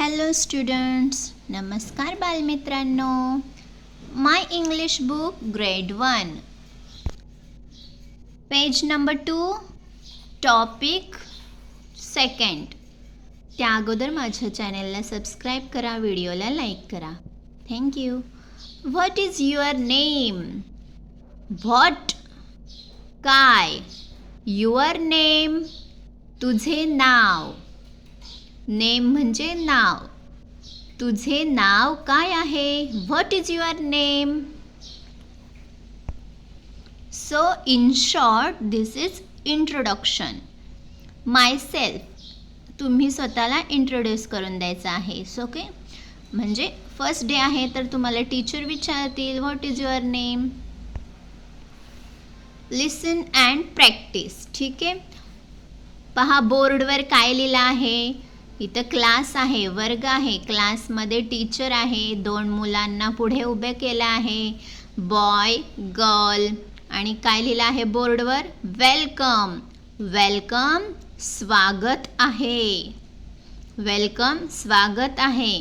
Hello students नमस्कार बालमित्रांनो. My English book grade one page number two topic second त्या अगोदर माझ्या चॅनलला सबस्क्राईब करा व्हिडिओला लाईक करा. Thank you what is your name what काय युअर नेम तुझे नाव. नेम म्हणजे नाव. तुझे नाव काय आहे? What is your name so in short this is introduction my self तुम्ही स्वतःला इंट्रोड्यूस करून द्यायचं आहे. सो ओके म्हणजे फर्स्ट डे आहे तर तुम्हाला टीचर विचारतील what is your name listen and practice ठीक आहे? पहा बोर्डवर काय लिहिलं आहे? इथं क्लास आहे वर्ग आहे. क्लासमध्ये टीचर आहे. दोन मुलांना पुढे उभे केलं आहे. बॉय गर्ल आणि काय लिहिलं आहे बोर्डवर वेलकम वेलकम स्वागत आहे. वेलकम स्वागत आहे.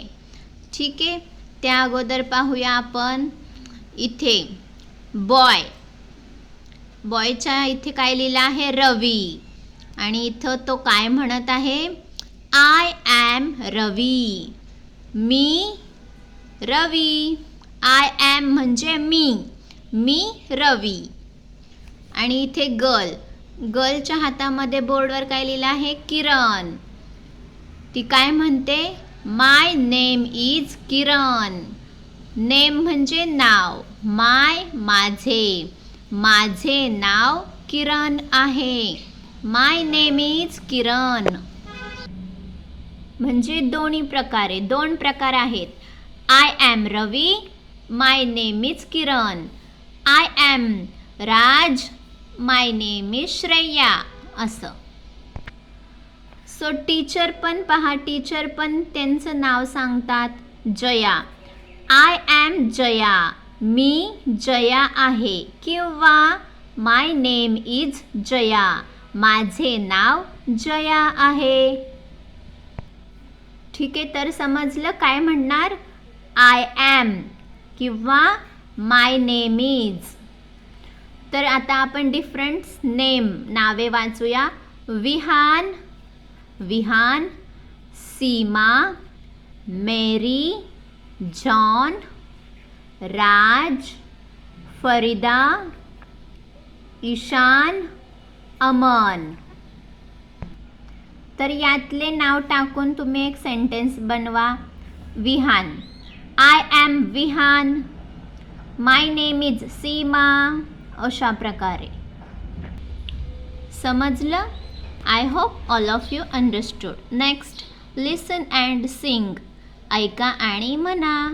ठीक आहे? त्या अगोदर पाहूया आपण इथे. बॉय बॉयच्या इथे काय लिहिलं आहे? रवी. आणि इथं तो काय म्हणत आहे? आय ॲम रवी मी रवी आय ॲम म्हणजे मी. मी रवी आणि इथे गर्ल गर्लच्या हातामध्ये बोर्डवर काय लिहिलं आहे? किरण. ती काय म्हणते? My name is Kiran name म्हणजे नाव. माय माझे. माझे नाव किरण आहे. माय नेम इज किरण म्हणजे दोन्ही प्रकारे दोन प्रकार आहेत. I am Ravi my name is Kiran I am Raj my name is Shreya असं. सो टीचर पण पहा टीचर पण त्यांचं नाव सांगतात जया. I am Jaya. मी जया आहे. किंवा माय नेम इज जया. माझे नाव जया आहे. ठीक आहे तर समजलं काय म्हणणार? आय ॲम किंवा माय नेम इज तर आता आपण डिफरंट नेम नावे वाचूया. Vihaan Vihaan Seema Mary John Raj Farida Ishaan Aman. तर यातले नाव टाकून तुम्ही एक सेंटेन्स बनवा. Vihaan. I am Vihaan. My name is Seema. अशा प्रकारे. समजलं? I hope all of you understood next listen and sing ऐका आणि म्हणा.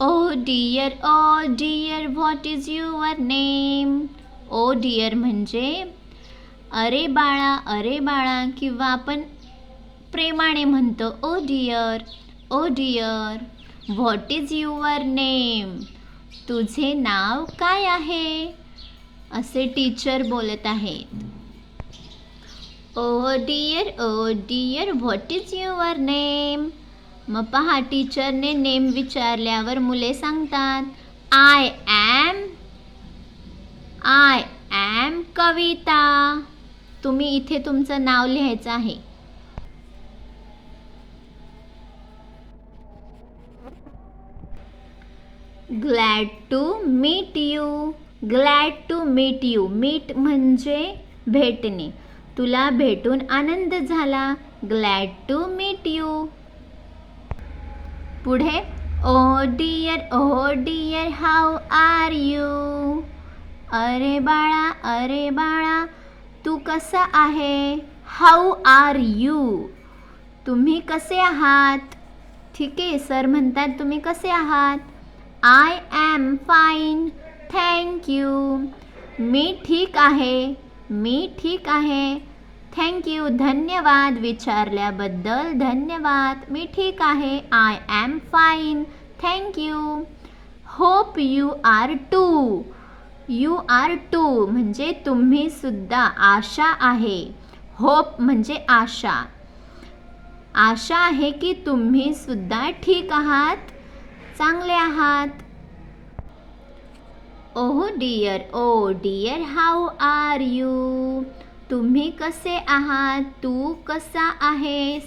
O dear O dear what is your name O dear म्हणजे अरे बाळा अरे बाळा किंवा आपण प्रेमाने म्हणतो O dear O dear what is your name? तुझे नाव काय आहे? असे टीचर बोलत आहेत. O dear O dear what is your name? मग पहा टीचरने नेम विचारल्यावर मुले सांगतात I am I am Kavita. तुम्ही इथे तुमचं नाव लिहायचं आहे. Glad to meet you glad to meet you meet म्हणजे भेटणे. तुला भेटून आनंद झाला. ग्लॅड टू मीट यू पुढे O dear O dear how are you अरे बाळा अरे बाळा. कसा आहे. हाऊ आर यू तुम्ही कसे आहात? ठीक आहे, सर म्हणतात, तुम्ही कसे आहात? I am fine thank you मी ठीक आहे, मी ठीक आहे. थँक्यू धन्यवाद. विचारल्याबद्दल, धन्यवाद, मी ठीक आहे I am fine thank you hope you are too you are too म्हणजे तुम्ही सुद्धा आशा आहे. होप म्हणजे आशा. आशा आहे की तुम्ही सुद्धा ठीक आहात, चांगले आहात. ओह dear O dear how are you? तुम्ही कसे आहात? तू कसा आहेस?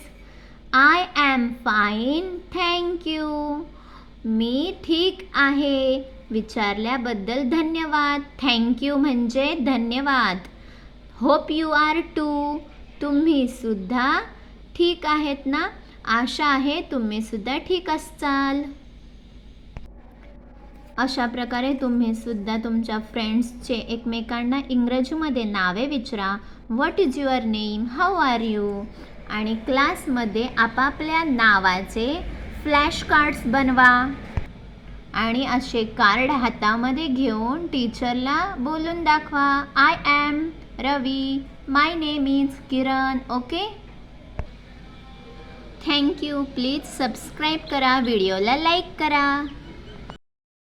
I am fine thank you मी ठीक आहे. विचारल्याबद्दल धन्यवाद. थँक्यू म्हणजे धन्यवाद. होप यू आर टू तुम्ही सुद्धा ठीक आहेत ना? आशा आहे तुम्ही सुद्धा ठीक असाल अशा प्रकारे तुम्ही सुद्धा तुमच्या फ्रेंड्सचे एकमेकांना इंग्रजीमध्ये नावे विचारा. What is your name how are you आणि क्लासमध्ये आपापल्या नावाचे फ्लॅश कार्ड्स बनवा. आणि असे कार्ड हातामध्ये घेऊन टीचरला बोलून दाखवा. I am Ravi my name is Kiran okay thank you please subscribe करा. व्हिडिओला लाईक करा.